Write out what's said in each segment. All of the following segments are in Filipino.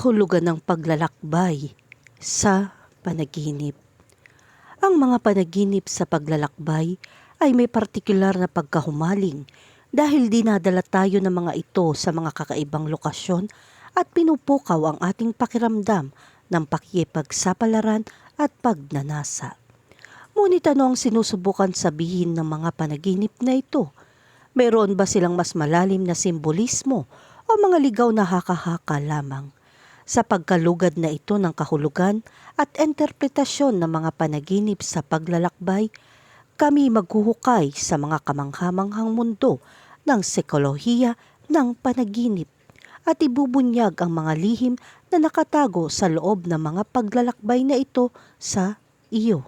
kahulugan ng paglalakbay sa panaginip. Ang mga panaginip sa paglalakbay ay may partikular na pagkahumaling dahil dinadala tayo ng mga ito sa mga kakaibang lokasyon at pinupukaw ang ating pakiramdam ng pakikipagsapalaran at pagnanasa. Ngunit ano ang sinusubukan sabihin ng mga panaginip na ito? Mayroon ba silang mas malalim na simbolismo o mga ligaw na haka-haka lamang? Sa pagkalugad na ito ng kahulugan at interpretasyon ng mga panaginip sa paglalakbay, kami maghuhukay sa mga kamanghamanghang mundo ng sekolohiya ng panaginip at ibubunyag ang mga lihim na nakatago sa loob ng mga paglalakbay na ito sa iyo.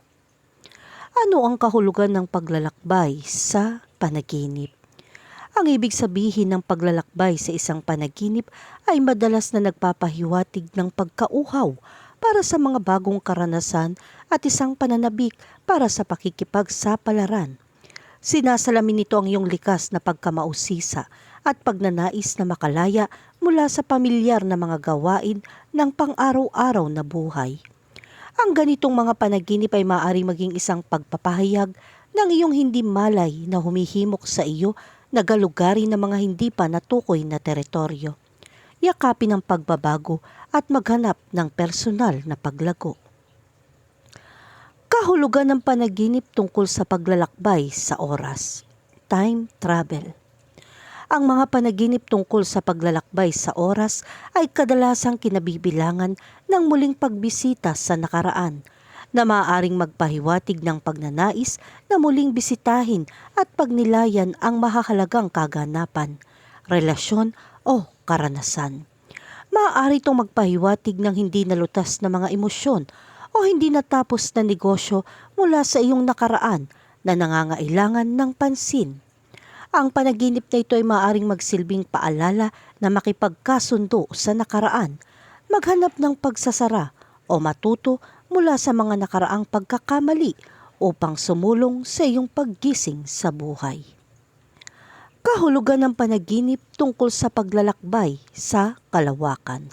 Ano ang kahulugan ng paglalakbay sa panaginip? Ang ibig sabihin ng paglalakbay sa isang panaginip ay madalas na nagpapahiwatig ng pagkauhaw para sa mga bagong karanasan at isang pananabik para sa pakikipagsapalaran. Sinasalamin nito ang iyong likas na pagkamausisa at pagnanais na makalaya mula sa pamilyar na mga gawain ng pang-araw-araw na buhay. Ang ganitong mga panaginip ay maaaring maging isang pagpapahayag ng iyong hindi malay na humihimok sa iyo na galugari ng mga hindi pa natukoy na teritoryo. Yakapin ang pagbabago at maghanap ng personal na paglago. Kahulugan ng panaginip tungkol sa paglalakbay sa oras. Time travel. Ang mga panaginip tungkol sa paglalakbay sa oras ay kadalasang kinabibilangan ng muling pagbisita sa nakaraan na maaaring magpahiwatig ng pagnanais na muling bisitahin at pagnilayan ang mahahalagang kaganapan, relasyon o karanasan. Maaari itong magpahiwatig ng hindi nalutas na mga emosyon o hindi natapos na negosyo mula sa iyong nakaraan na nangangailangan ng pansin. Ang panaginip na ito ay maaaring magsilbing paalala na makipagkasundo sa nakaraan, maghanap ng pagsasara o matuto mula sa mga nakaraang pagkakamali upang sumulong sa iyong paggising sa buhay. Kahulugan ng panaginip tungkol sa paglalakbay sa kalawakan.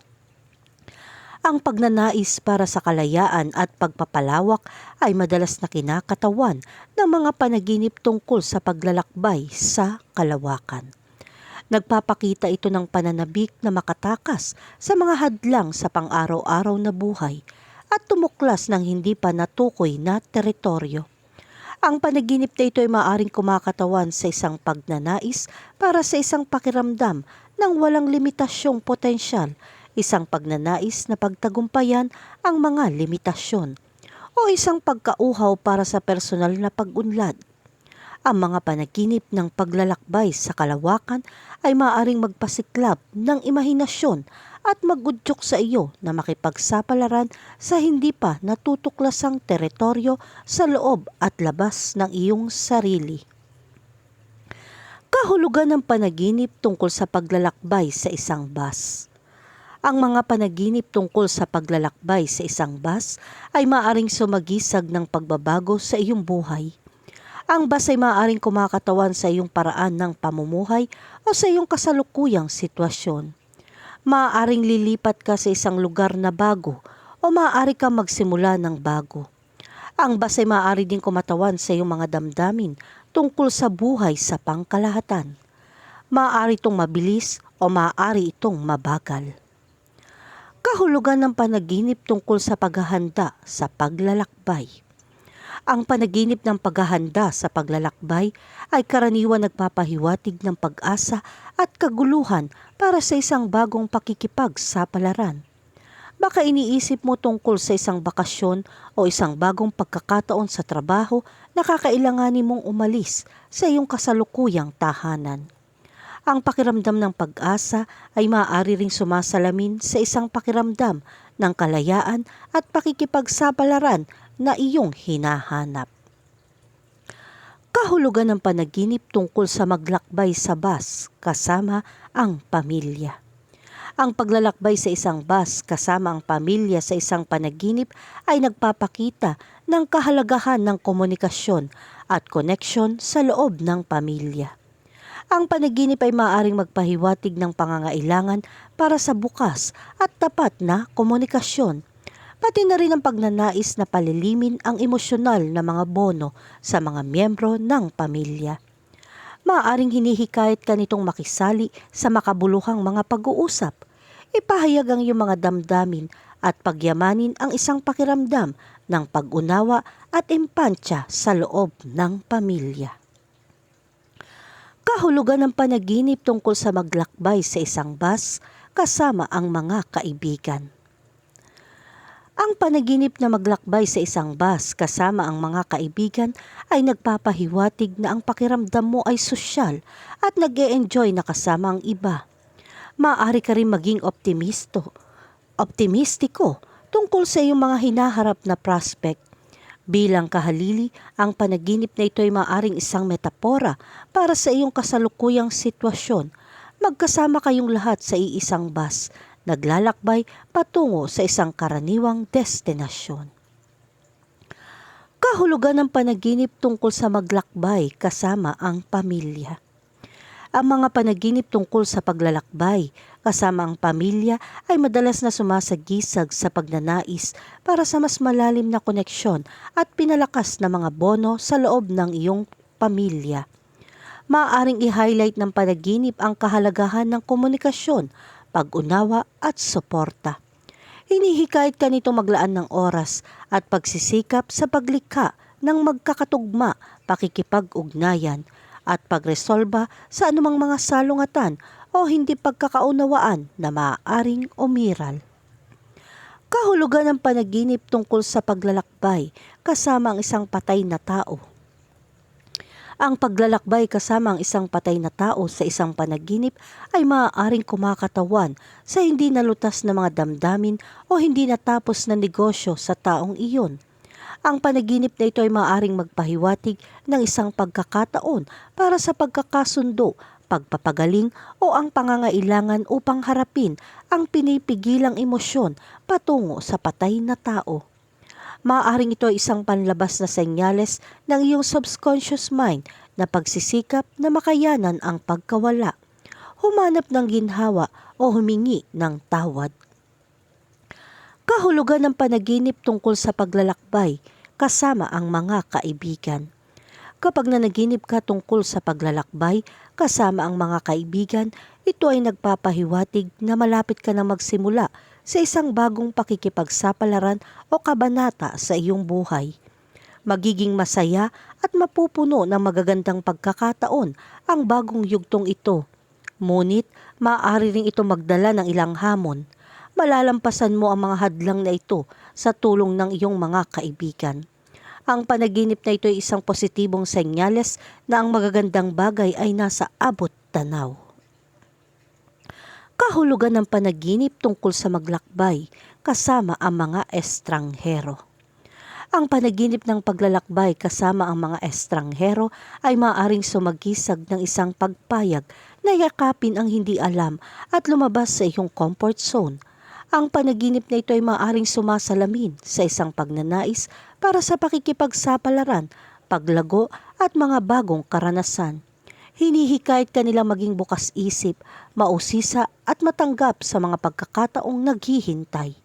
Ang pagnanais para sa kalayaan at pagpapalawak ay madalas na kinakatawan ng mga panaginip tungkol sa paglalakbay sa kalawakan. Nagpapakita ito ng pananabik na makatakas sa mga hadlang sa pang-araw-araw na buhay at tumuklas ng hindi pa natukoy na teritoryo. Ang panaginip na ito ay maaring kumakatawan sa isang pagnanais para sa isang pakiramdam ng walang limitasyong potensyal, isang pagnanais na pagtagumpayan ang mga limitasyon, o isang pagkauhaw para sa personal na pag-unlad. Ang mga panaginip ng paglalakbay sa kalawakan ay maaaring magpasiklab ng imahinasyon at magudyok sa iyo na makipagsapalaran sa hindi pa natutuklasang teritoryo sa loob at labas ng iyong sarili. Kahulugan ng panaginip tungkol sa paglalakbay sa isang bus. Ang mga panaginip tungkol sa paglalakbay sa isang bus ay maaring sumagisag ng pagbabago sa iyong buhay. Ang bus ay maaaring kumakatawan sa iyong paraan ng pamumuhay o sa iyong kasalukuyang sitwasyon maaaring lilipat ka sa isang lugar na bago o maaari kang magsimula ng bago. Ang bas ay maaari din kumatawan sa iyong mga damdamin tungkol sa buhay sa pangkalahatan. Maaari itong mabilis o maaari itong mabagal. Kahulugan ng panaginip tungkol sa paghahanda sa paglalakbay. Ang panaginip ng paghahanda sa paglalakbay ay karaniwan nagpapahiwatig ng pag-asa at kaguluhan para sa isang bagong pakikipagsapalaran. Baka iniisip mo tungkol sa isang bakasyon o isang bagong pagkakataon sa trabaho na kakailanganin mong umalis sa iyong kasalukuyang tahanan. Ang pakiramdam ng pag-asa ay maaari ring sumasalamin sa isang pakiramdam ng kalayaan at pakikipagsapalaran na iyong hinahanap. Kahulugan ng panaginip tungkol sa maglakbay sa bus kasama ang pamilya. Ang paglalakbay sa isang bus kasama ang pamilya sa isang panaginip ay nagpapakita ng kahalagahan ng komunikasyon at koneksyon sa loob ng pamilya. Ang panaginip ay maaaring magpahiwatig ng pangangailangan para sa bukas at tapat na komunikasyon. Pati na rin ang pagnanais na palilimin ang emosyonal na mga bono sa mga miyembro ng pamilya. Maaaring hinihikayat ka nitong makisali sa makabuluhang mga pag-uusap. Ipahayag ang iyong mga damdamin at pagyamanin ang isang pakiramdam ng pag-unawa at empansya sa loob ng pamilya. Kahulugan ng panaginip tungkol sa maglakbay sa isang bus kasama ang mga kaibigan. Ang panaginip na maglakbay sa isang bus kasama ang mga kaibigan ay nagpapahiwatig na ang pakiramdam mo ay sosyal at nag enjoy na kasama ang iba. Maaari ka rin maging optimisto, optimistiko tungkol sa iyong mga hinaharap na prospect. Bilang kahalili, ang panaginip na ito ay maaring isang metapora para sa iyong kasalukuyang sitwasyon. Magkasama kayong lahat sa iisang bus, naglalakbay patungo sa isang karaniwang destinasyon. Kahulugan ng panaginip tungkol sa maglakbay kasama ang pamilya. Ang mga panaginip tungkol sa paglalakbay kasama ang pamilya ay madalas na sumasagisag sa pagnanais para sa mas malalim na koneksyon at pinalakas na mga bono sa loob ng iyong pamilya. Maaaring i-highlight ng panaginip ang kahalagahan ng komunikasyon, pag-unawa at suporta. Hinihikayat ka nito maglaan ng oras at pagsisikap sa paglikha ng magkakatugma, pakikipag-ugnayan, at pagresolba sa anumang mga salungatan o hindi pagkakaunawaan na maaaring umiral. Kahulugan ng panaginip tungkol sa paglalakbay kasama ang isang patay na tao. Ang paglalakbay kasama ang isang patay na tao sa isang panaginip ay maaaring kumakatawan sa hindi nalutas na mga damdamin o hindi natapos na negosyo sa taong iyon. Ang panaginip na ito ay maaaring magpahiwatig ng isang pagkakataon para sa pagkakasundo, pagpapagaling o ang pangangailangan upang harapin ang pinipigilang emosyon patungo sa patay na tao. Maaaring ito ay isang panlabas na senyales ng iyong subconscious mind na pagsisikap na makayanan ang pagkawala, humanap ng ginhawa o humingi ng tawad kahulugan ng panaginip tungkol sa paglalakbay kasama ang mga kaibigan. Kapag nanaginip ka tungkol sa paglalakbay kasama ang mga kaibigan, ito ay nagpapahiwatig na malapit ka na magsimula sa isang bagong pakikipagsapalaran o kabanata sa iyong buhay. Magiging masaya at mapupuno ng magagandang pagkakataon ang bagong yugtong ito. Ngunit, maaari ring ito magdala ng ilang hamon malalampasan mo ang mga hadlang na ito sa tulong ng iyong mga kaibigan. Ang panaginip na ito ay isang positibong senyales na ang magagandang bagay ay nasa abot tanaw. Kahulugan ng panaginip tungkol sa maglakbay kasama ang mga estranghero. Ang panaginip ng paglalakbay kasama ang mga estranghero ay maaring sumagisag ng isang pagpayag na yakapin ang hindi alam at lumabas sa iyong comfort zone ang panaginip na ito ay maaaring sumasalamin sa isang pagnanais para sa pakikipagsapalaran, paglago at mga bagong karanasan. Hinihikayat ka nila maging bukas isip, mausisa at matanggap sa mga pagkakataong naghihintay.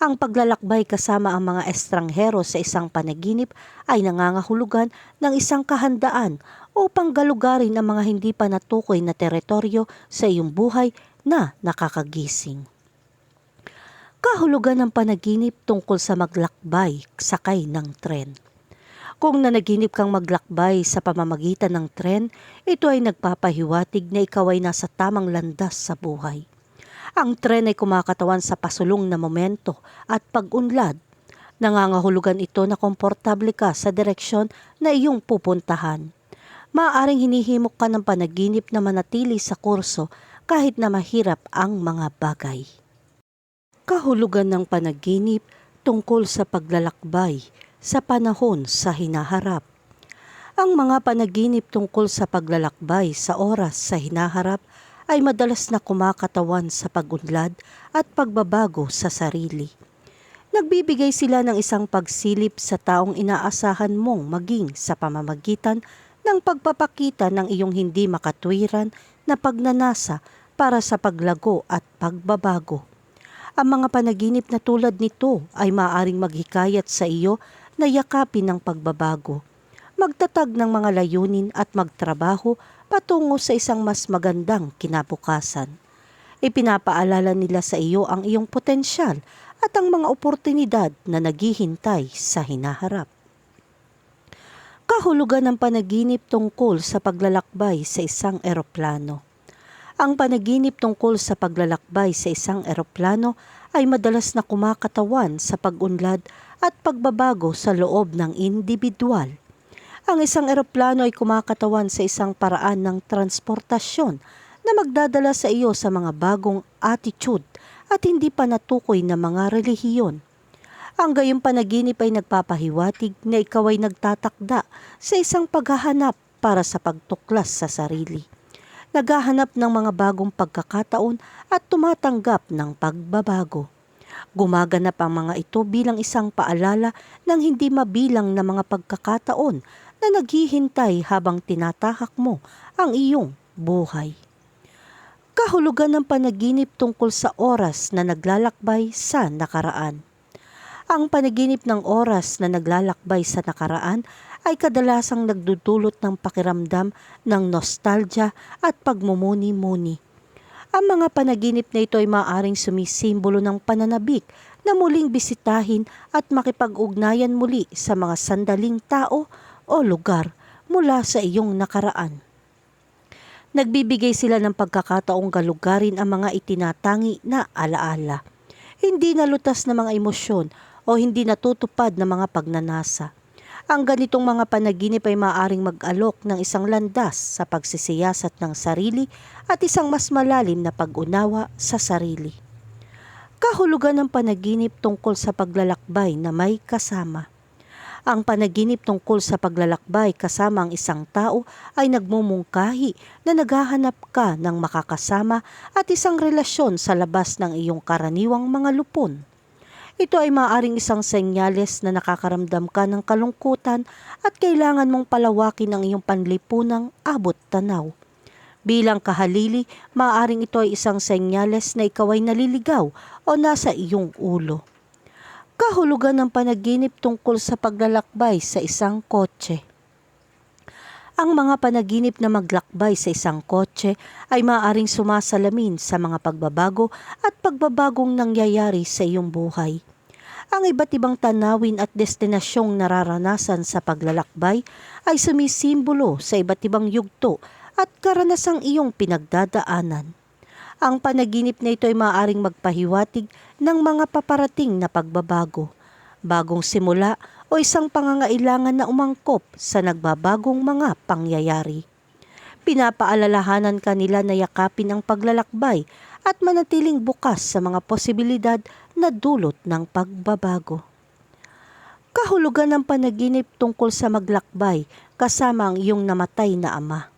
Ang paglalakbay kasama ang mga estranghero sa isang panaginip ay nangangahulugan ng isang kahandaan upang galugarin ang mga hindi pa natukoy na teritoryo sa iyong buhay na nakakagising kahulugan ng panaginip tungkol sa maglakbay sakay ng tren. Kung nanaginip kang maglakbay sa pamamagitan ng tren, ito ay nagpapahiwatig na ikaw ay nasa tamang landas sa buhay. Ang tren ay kumakatawan sa pasulong na momento at pag-unlad. Nangangahulugan ito na komportable ka sa direksyon na iyong pupuntahan. Maaaring hinihimok ka ng panaginip na manatili sa kurso kahit na mahirap ang mga bagay kahulugan ng panaginip tungkol sa paglalakbay sa panahon sa hinaharap. Ang mga panaginip tungkol sa paglalakbay sa oras sa hinaharap ay madalas na kumakatawan sa pagunlad at pagbabago sa sarili. Nagbibigay sila ng isang pagsilip sa taong inaasahan mong maging sa pamamagitan ng pagpapakita ng iyong hindi makatwiran na pagnanasa para sa paglago at pagbabago. Ang mga panaginip na tulad nito ay maaring maghikayat sa iyo na yakapin ng pagbabago, magtatag ng mga layunin at magtrabaho patungo sa isang mas magandang kinabukasan. Ipinapaalala nila sa iyo ang iyong potensyal at ang mga oportunidad na naghihintay sa hinaharap. Kahulugan ng panaginip tungkol sa paglalakbay sa isang eroplano. Ang panaginip tungkol sa paglalakbay sa isang eroplano ay madalas na kumakatawan sa pag-unlad at pagbabago sa loob ng individual. Ang isang eroplano ay kumakatawan sa isang paraan ng transportasyon na magdadala sa iyo sa mga bagong attitude at hindi pa natukoy na mga relihiyon. Ang gayong panaginip ay nagpapahiwatig na ikaw ay nagtatakda sa isang paghahanap para sa pagtuklas sa sarili. Naghahanap ng mga bagong pagkakataon at tumatanggap ng pagbabago. Gumaganap ang mga ito bilang isang paalala ng hindi mabilang na mga pagkakataon na naghihintay habang tinatahak mo ang iyong buhay. Kahulugan ng panaginip tungkol sa oras na naglalakbay sa nakaraan. Ang panaginip ng oras na naglalakbay sa nakaraan ay kadalasang nagdudulot ng pakiramdam ng nostalgia at pagmumuni-muni. Ang mga panaginip na ito ay maaaring sumisimbolo ng pananabik na muling bisitahin at makipag-ugnayan muli sa mga sandaling tao o lugar mula sa iyong nakaraan. Nagbibigay sila ng pagkakataong galugarin ang mga itinatangi na alaala. Hindi nalutas na mga emosyon o hindi natutupad na mga pagnanasa. Ang ganitong mga panaginip ay maaaring mag-alok ng isang landas sa pagsisiyasat ng sarili at isang mas malalim na pag-unawa sa sarili. Kahulugan ng panaginip tungkol sa paglalakbay na may kasama. Ang panaginip tungkol sa paglalakbay kasama ang isang tao ay nagmumungkahi na naghahanap ka ng makakasama at isang relasyon sa labas ng iyong karaniwang mga lupon. Ito ay maaaring isang senyales na nakakaramdam ka ng kalungkutan at kailangan mong palawakin ang iyong panlipunang abot tanaw. Bilang kahalili, maaaring ito ay isang senyales na ikaw ay naliligaw o nasa iyong ulo. Kahulugan ng panaginip tungkol sa paglalakbay sa isang kotse. Ang mga panaginip na maglakbay sa isang kotse ay maaaring sumasalamin sa mga pagbabago at pagbabagong nangyayari sa iyong buhay. Ang iba't ibang tanawin at destinasyong nararanasan sa paglalakbay ay sumisimbolo sa iba't ibang yugto at karanasang iyong pinagdadaanan. Ang panaginip na ito ay maaaring magpahiwatig ng mga paparating na pagbabago, bagong simula o isang pangangailangan na umangkop sa nagbabagong mga pangyayari. Pinapaalalahanan kanila na yakapin ang paglalakbay at manatiling bukas sa mga posibilidad na dulot ng pagbabago. Kahulugan ng panaginip tungkol sa maglakbay kasama ang iyong namatay na ama.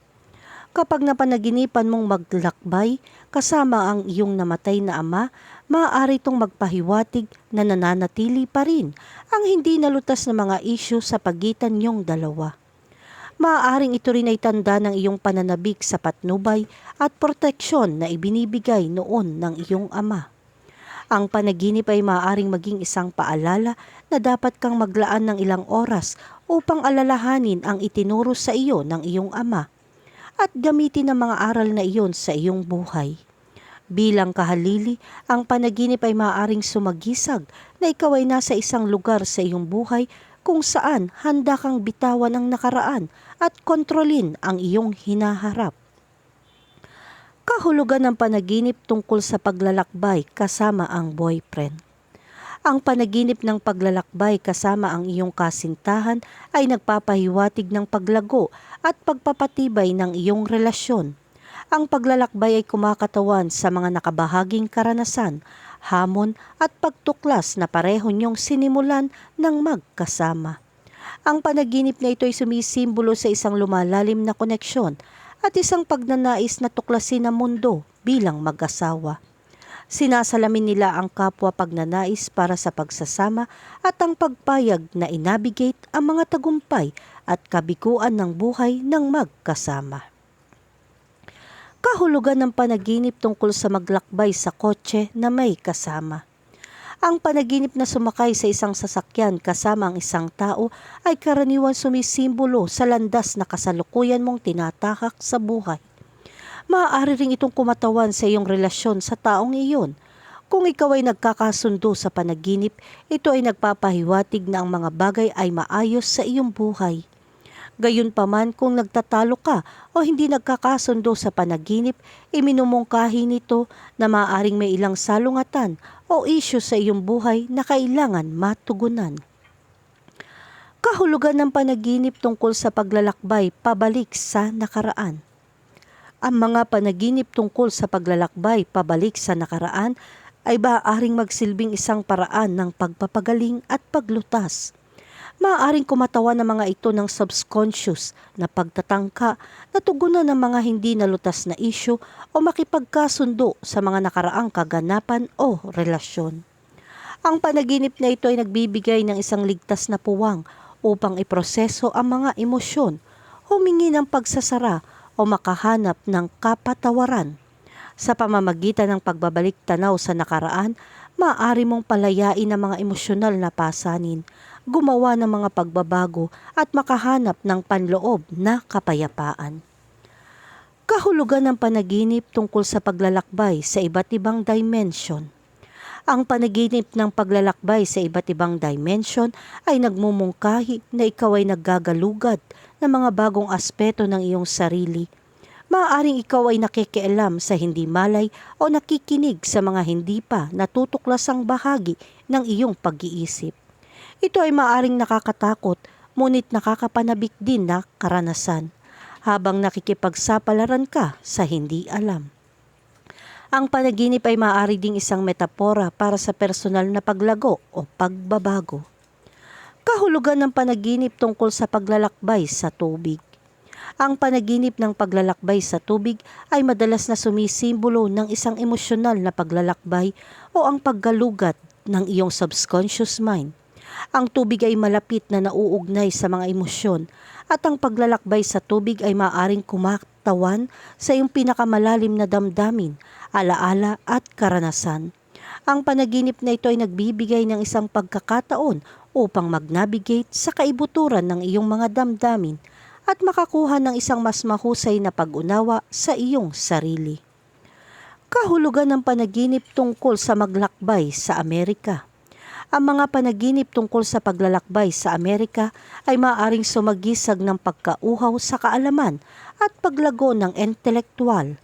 Kapag napanaginipan mong maglakbay kasama ang iyong namatay na ama, maaari itong magpahiwatig na nananatili pa rin ang hindi nalutas na mga isyu sa pagitan niyong dalawa. Maaaring ito rin ay tanda ng iyong pananabik sa patnubay at proteksyon na ibinibigay noon ng iyong ama. Ang panaginip ay maaaring maging isang paalala na dapat kang maglaan ng ilang oras upang alalahanin ang itinuro sa iyo ng iyong ama at gamitin ang mga aral na iyon sa iyong buhay. Bilang kahalili, ang panaginip ay maaaring sumagisag na ikaw ay nasa isang lugar sa iyong buhay kung saan handa kang bitawan ang nakaraan at kontrolin ang iyong hinaharap. Kahulugan ng panaginip tungkol sa paglalakbay kasama ang boyfriend. Ang panaginip ng paglalakbay kasama ang iyong kasintahan ay nagpapahiwatig ng paglago at pagpapatibay ng iyong relasyon. Ang paglalakbay ay kumakatawan sa mga nakabahaging karanasan, hamon at pagtuklas na pareho niyong sinimulan ng magkasama. Ang panaginip na ito ay sumisimbolo sa isang lumalalim na koneksyon at isang pagnanais na tuklasin ang mundo bilang mag-asawa. Sinasalamin nila ang kapwa pagnanais para sa pagsasama at ang pagpayag na inabigate ang mga tagumpay at kabiguan ng buhay ng magkasama. Kahulugan ng panaginip tungkol sa maglakbay sa kotse na may kasama. Ang panaginip na sumakay sa isang sasakyan kasama ang isang tao ay karaniwan sumisimbolo sa landas na kasalukuyan mong tinatahak sa buhay. Maaari ring itong kumatawan sa iyong relasyon sa taong iyon. Kung ikaw ay nagkakasundo sa panaginip, ito ay nagpapahiwatig na ang mga bagay ay maayos sa iyong buhay. Gayunpaman kung nagtatalo ka o hindi nagkakasundo sa panaginip, iminumungkahi nito na maaaring may ilang salungatan o isyu sa iyong buhay na kailangan matugunan. Kahulugan ng panaginip tungkol sa paglalakbay pabalik sa nakaraan. Ang mga panaginip tungkol sa paglalakbay pabalik sa nakaraan ay maaaring magsilbing isang paraan ng pagpapagaling at paglutas maaaring kumatawan ng mga ito ng subconscious na pagtatangka na tugunan ng mga hindi nalutas na isyu o makipagkasundo sa mga nakaraang kaganapan o relasyon. Ang panaginip na ito ay nagbibigay ng isang ligtas na puwang upang iproseso ang mga emosyon, humingi ng pagsasara o makahanap ng kapatawaran. Sa pamamagitan ng pagbabalik tanaw sa nakaraan, maaari mong palayain ang mga emosyonal na pasanin gumawa ng mga pagbabago at makahanap ng panloob na kapayapaan. Kahulugan ng panaginip tungkol sa paglalakbay sa iba't ibang dimension. Ang panaginip ng paglalakbay sa iba't ibang dimension ay nagmumungkahi na ikaw ay naggagalugad ng mga bagong aspeto ng iyong sarili. Maaaring ikaw ay nakikialam sa hindi malay o nakikinig sa mga hindi pa natutuklasang bahagi ng iyong pag-iisip. Ito ay maaring nakakatakot, ngunit nakakapanabik din na karanasan habang nakikipagsapalaran ka sa hindi alam. Ang panaginip ay maaari ding isang metapora para sa personal na paglago o pagbabago. Kahulugan ng panaginip tungkol sa paglalakbay sa tubig. Ang panaginip ng paglalakbay sa tubig ay madalas na sumisimbolo ng isang emosyonal na paglalakbay o ang paggalugat ng iyong subconscious mind ang tubig ay malapit na nauugnay sa mga emosyon at ang paglalakbay sa tubig ay maaring kumatawan sa iyong pinakamalalim na damdamin, alaala at karanasan. Ang panaginip na ito ay nagbibigay ng isang pagkakataon upang mag-navigate sa kaibuturan ng iyong mga damdamin at makakuha ng isang mas mahusay na pag-unawa sa iyong sarili. Kahulugan ng panaginip tungkol sa maglakbay sa Amerika. Ang mga panaginip tungkol sa paglalakbay sa Amerika ay maaaring sumagisag ng pagkauhaw sa kaalaman at paglago ng intelektual.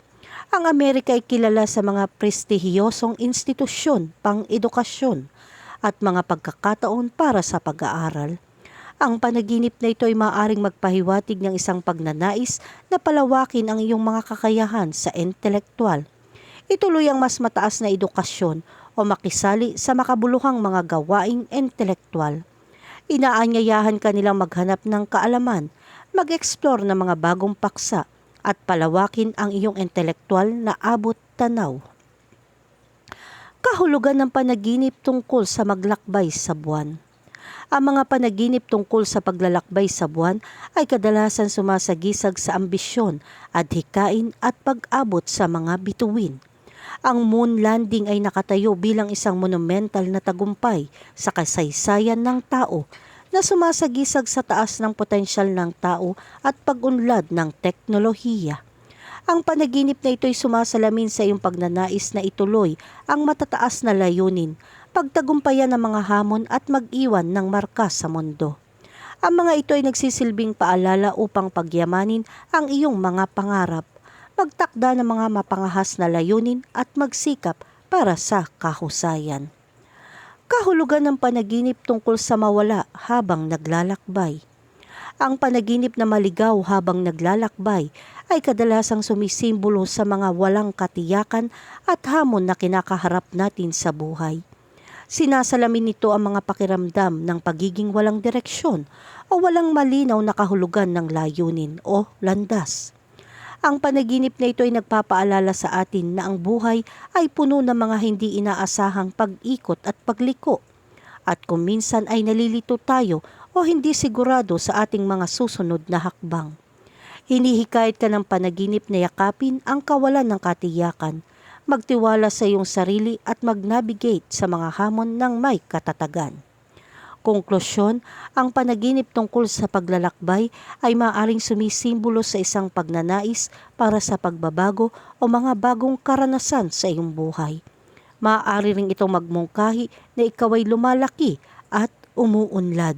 Ang Amerika ay kilala sa mga prestihiyosong institusyon, pang-edukasyon at mga pagkakataon para sa pag-aaral. Ang panaginip na ito ay maaaring magpahiwatig ng isang pagnanais na palawakin ang iyong mga kakayahan sa intelektual. Ituloy ang mas mataas na edukasyon o makisali sa makabuluhang mga gawaing intelektual. Inaanyayahan ka nilang maghanap ng kaalaman, mag-explore ng mga bagong paksa at palawakin ang iyong intelektual na abot tanaw. Kahulugan ng panaginip tungkol sa maglakbay sa buwan. Ang mga panaginip tungkol sa paglalakbay sa buwan ay kadalasan sumasagisag sa ambisyon, adhikain at pag-abot sa mga bituin ang moon landing ay nakatayo bilang isang monumental na tagumpay sa kasaysayan ng tao na sumasagisag sa taas ng potensyal ng tao at pag-unlad ng teknolohiya. Ang panaginip na ito ay sumasalamin sa iyong pagnanais na ituloy ang matataas na layunin, pagtagumpayan ng mga hamon at mag-iwan ng marka sa mundo. Ang mga ito ay nagsisilbing paalala upang pagyamanin ang iyong mga pangarap magtakda ng mga mapangahas na layunin at magsikap para sa kahusayan. Kahulugan ng panaginip tungkol sa mawala habang naglalakbay. Ang panaginip na maligaw habang naglalakbay ay kadalasang sumisimbolo sa mga walang katiyakan at hamon na kinakaharap natin sa buhay. Sinasalamin nito ang mga pakiramdam ng pagiging walang direksyon o walang malinaw na kahulugan ng layunin o landas. Ang panaginip na ito ay nagpapaalala sa atin na ang buhay ay puno ng mga hindi inaasahang pag-ikot at pagliko. At kung minsan ay nalilito tayo o hindi sigurado sa ating mga susunod na hakbang. Hinihikayat ka ng panaginip na yakapin ang kawalan ng katiyakan, magtiwala sa iyong sarili at mag-navigate sa mga hamon ng may katatagan. Konklusyon, ang panaginip tungkol sa paglalakbay ay maaaring sumisimbolo sa isang pagnanais para sa pagbabago o mga bagong karanasan sa iyong buhay. Maaari ring itong magmungkahi na ikaw ay lumalaki at umuunlad.